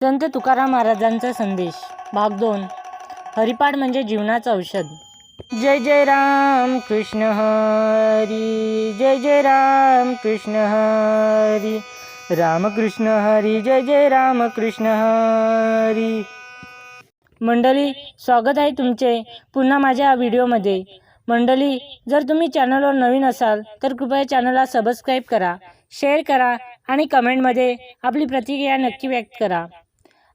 संत तुकाराम महाराजांचा संदेश. भाग दोन. हरिपाठ म्हणजे जीवनाचं औषध. जय जय राम कृष्ण हरी. जय जय राम कृष्ण हरी. राम कृष्ण हरी. जय जय राम कृष्ण हरी. मंडळी स्वागत आहे तुमचे पुन्हा माझ्या व्हिडिओमध्ये. मंडळी जर तुम्ही चॅनलवर नवीन असाल तर कृपया चॅनलला सबस्क्राईब करा शेअर करा आणि कमेंटमध्ये आपली प्रतिक्रिया नक्की व्यक्त करा.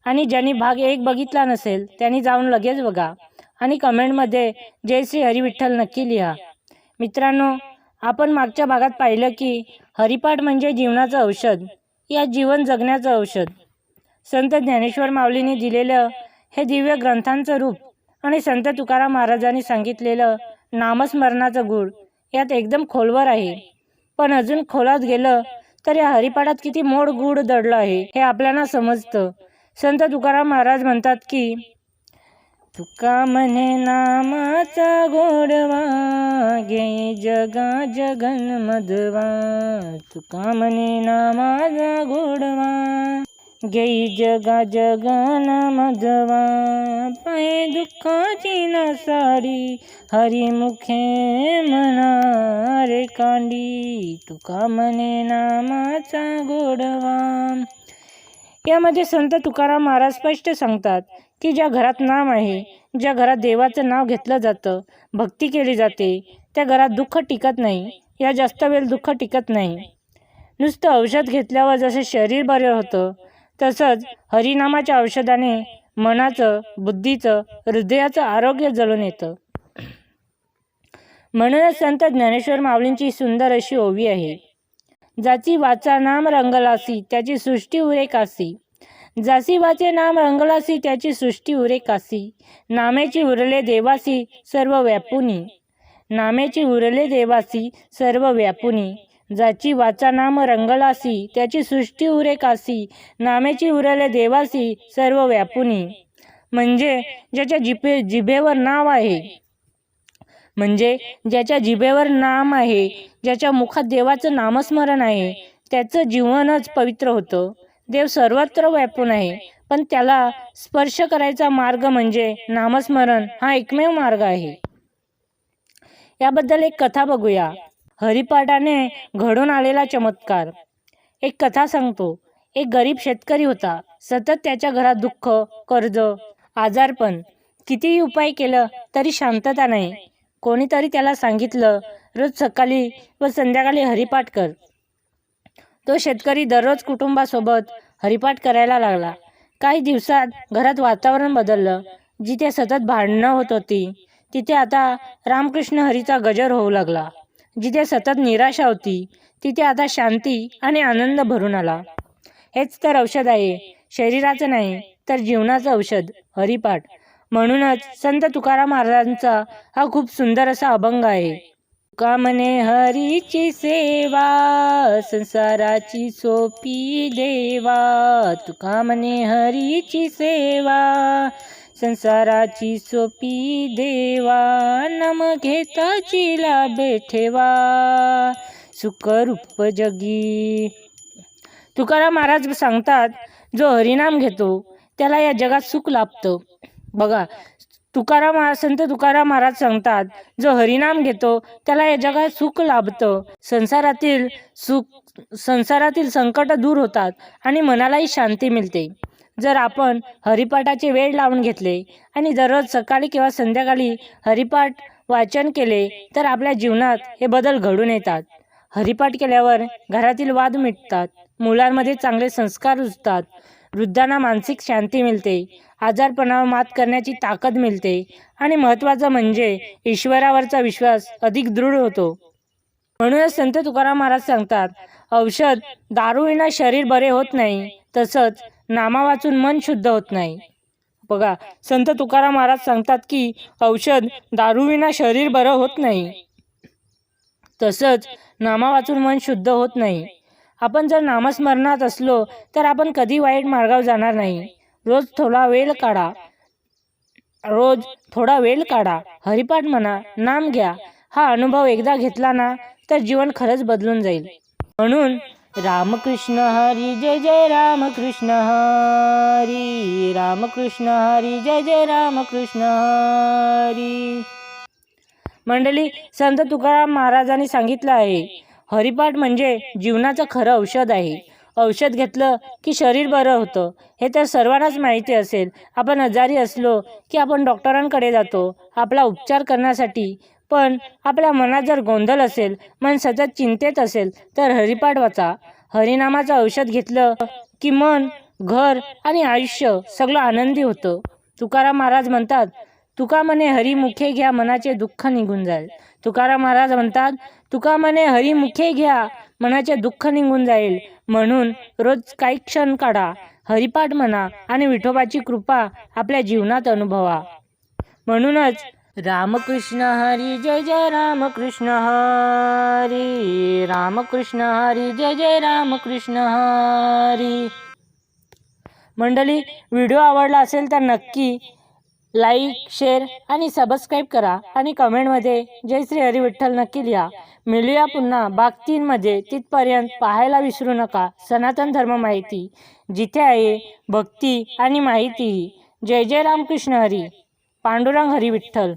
आणि ज्यांनी भाग एक बघितला नसेल त्यांनी जाऊन लगेच बघा. आणि कमेंटमध्ये जय श्री हरिविठ्ठल नक्की लिहा. मित्रांनो आपण मागच्या भागात पाहिलं की हरिपाठ म्हणजे जीवनाचं औषध. या जीवन जगण्याचं औषध. संत ज्ञानेश्वर माऊलींनी दिलेलं हे दिव्य ग्रंथांचं रूप आणि संत तुकाराम महाराजांनी सांगितलेलं नामस्मरणाचं गुळ यात एकदम खोलवर आहे. पण अजून खोलात गेलं तर या हरिपाठात किती मोड गुढ दडलं आहे हे आपल्याला समजतं. संत तुकाराम महाराज म्हणतात की तुका म्हणे नामाचा गोडवा गे जगा जगन मधवा तुका म्हणे नामाचा गोडवा गेई जगा जगन मधवा पाय दुःखाची नसाडी हरिमुखे म्हणा रे कांडी. तुका म्हणे नामाचा गोडवा. यामध्ये संत तुकाराम महाराज स्पष्ट सांगतात की ज्या घरात नाम आहे ज्या घरात देवाचं नाव घेतलं जातं भक्ती केली जाते त्या घरात दुःख टिकत नाही या जास्त वेळ दुःख टिकत नाही. नुसतं औषध घेतल्यावर जसं शरीर बरं होतं तसंच हरिनामाच्या औषधाने मनाचं बुद्धीचं हृदयाचं आरोग्य जळून येतं. म्हणूनच संत ज्ञानेश्वर माऊलींची सुंदर अशी ओवी आहे जाची वाचा नाम रंगलासी त्याची सृष्टी उरे कासी जासी वाचे नाम रंगलासी त्याची सृष्टी उरे कासी नामेची उरले देवासी सर्व व्यापुनी. नामेची उरले देवासी सर्व व्यापुनी. जाची वाचा नाम रंगलासी त्याची सृष्टी उरे कासी नामेची उरले देवासी सर्व व्यापुनी. म्हणजे ज्याच्या जिभे जिभेवर नाव आहे. म्हणजे ज्याच्या जिभेवर नाम आहे ज्याच्या मुखात देवाचं नामस्मरण आहे त्याचं जीवनच पवित्र होतं. देव सर्वत्र व्यापून आहे पण त्याला स्पर्श करायचा मार्ग म्हणजे नामस्मरण हा एकमेव मार्ग आहे. याबद्दल एक कथा बघूया. हरिपाठाने घडून आलेला चमत्कार. एक कथा सांगतो. एक गरीब शेतकरी होता. सतत त्याच्या घरात दुःख कर्ज आजारपण कितीही उपाय केलं तरी शांतता नाही. कोणीतरी त्याला सांगितलं रोज सकाळी व संध्याकाळी हरिपाठ कर. तो शेतकरी दररोज कुटुंबासोबत हरिपाठ करायला लागला. काही दिवसात घरात वातावरण बदललं. जिथे सतत भांडणं होत होती तिथे आता रामकृष्ण हरीचा गजर होऊ लागला. जिथे सतत निराशा होती तिथे आता शांती आणि आनंद भरून आला. हेच तर औषध आहे. शरीराचं नाही तर जीवनाचं औषध हरिपाठ. म्हणूनच संत तुकाराम महाराजांचा हा खूप सुंदर असा अभंग आहे. तुका म्हणे हरीची सेवा संसाराची सोपी देवा. तुका म्हणे हरीची सेवा संसाराची सोपी देवा. नम घेता चिला बेठेवा सुखरूप जगी. तुकाराम महाराज सांगतात जो हरिनाम घेतो त्याला या जगात सुख लाभतं. बघा तुकाराम महाराज संत तुकाराम महाराज सांगतात जो हरिनाम घेतो त्याला या जगात सुख लाभतं. संसारातील सुख संसारातील संकट दूर होतात आणि मनालाही शांती मिळते. जर आपण हरिपाठाचे वेळ लावून घेतले आणि दररोज सकाळी किंवा संध्याकाळी हरिपाठ वाचन केले तर आपल्या जीवनात हे बदल घडून येतात. हरिपाठ केल्यावर घरातील वाद मिटतात मुलांमध्ये चांगले संस्कार रुजतात वृद्धांना मानसिक शांती मिळते आजारपणावर मात करण्याची ताकद मिळते आणि महत्त्वाचं म्हणजे ईश्वरावरचा विश्वास अधिक दृढ होतो. म्हणूनच संत तुकाराम महाराज सांगतात औषध दारूविना शरीर बरे होत नाही तसंच नामा वाचून मन शुद्ध होत नाही. बघा संत तुकाराम महाराज सांगतात की औषध दारूविना शरीर बरं होत नाही तसंच नामा वाचून मन शुद्ध होत नाही. आपण जर नामस्मरणात असलो तर आपण कधी वाईट मार्गावर जाणार नाही. रोज थोडा वेळ काढा. रोज थोडा वेळ काढा. हरिपाठ म्हणा नाम घ्या. हा अनुभव एकदा घेतला ना तर जीवन खरंच बदलून जाईल. म्हणून रामकृष्ण हरी जय जय रामकृष्ण हरी. रामकृष्ण हरी जय जय रामकृष्ण हरी. मंडळी संत तुकाराम महाराजांनी सांगितलं आहे हरिपाठ म्हणजे जीवनाचं खरं औषध आहे. औषध घेतलं की शरीर बरं होतं. हे तर सर्वांनाच माहिती असेल. आपण आजारी असलो की आपण डॉक्टरांकडे जातो आपला उपचार करण्यासाठी. पण आपल्या मनात जर गोंधळ असेल मन सतत चिंतेत असेल तर हरिपाठ वाचा. हरिनामाचं औषध घेतलं की मन घर आणि आयुष्य सगळं आनंदी होतं. तुकाराम महाराज म्हणतात तुका म्हणे हरिमुखे घ्या मनाचे दुःख निघून जाईल. तुकाराम महाराज म्हणतात तुका म्हणे हरिमुखे घ्या मनाचे दुःख निघून जाईल. म्हणून रोज काही क्षण काढा हरिपाठ म्हणा आणि विठोबाची कृपा आपल्या जीवनात अनुभवा. म्हणूनच रामकृष्ण हरी जय जय रामकृष्ण हरी रामकृष्ण हरी जय जय रामकृष्ण हरी. मंडळी व्हिडिओ आवडला असेल तर नक्की लाईक शेअर आणि सबस्क्राईब करा आणि कमेंटमध्ये जय श्री हरी विठ्ठल नक्की लिहा. मिळूया पुन्हा बाग तीनमध्ये तिथपर्यंत पाहायला विसरू नका. सनातन धर्म माहिती. जिथे आहे भक्ती आणि माहिती जय जय रामकृष्ण हरी. पांडुरंग हरी विठ्ठल.